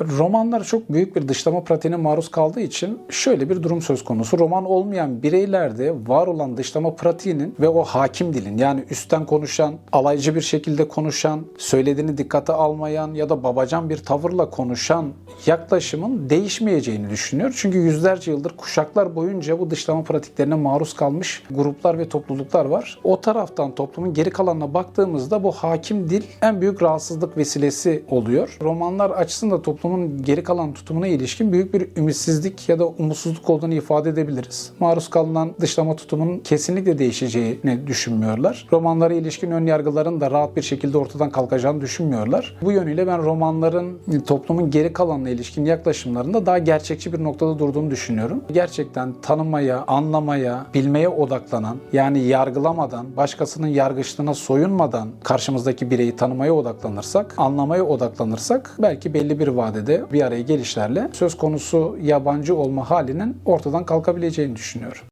Romanlar çok büyük bir dışlama pratiğine maruz kaldığı için şöyle bir durum söz konusu. Roman olmayan bireylerde var olan dışlama pratiğinin ve o hakim dilin yani üstten konuşan, alaycı bir şekilde konuşan, söylediğini dikkate almayan ya da babacan bir tavırla konuşan yaklaşımın değişmeyeceğini düşünüyor. Çünkü yüzlerce yıldır kuşaklar boyunca bu dışlama pratiklerine maruz kalmış gruplar ve topluluklar var. O taraftan toplumun geri kalanına baktığımızda bu hakim dil en büyük rahatsızlık vesilesi oluyor. Romanlar açısından toplumun geri kalan tutumuna ilişkin büyük bir ümitsizlik ya da umutsuzluk olduğunu ifade edebiliriz. Maruz kalınan dışlama tutumunun kesinlikle değişeceğini düşünmüyorlar. Romanlara ilişkin ön yargıların da rahat bir şekilde ortadan kalkacağını düşünmüyorlar. Bu yönüyle ben romanların toplumun geri kalanına ilişkin yaklaşımlarında daha gerçekçi bir noktada durduğunu düşünüyorum. Gerçekten tanımaya, anlamaya, bilmeye odaklanan yani yargılamadan, başkasının yargıçlığına soyunmadan karşımızdaki bireyi tanımaya odaklanırsak, anlamaya odaklanırsak belki belli bir vadede bir araya gelişlerle söz konusu yabancı olma halinin ortadan kalkabileceğini düşünüyorum.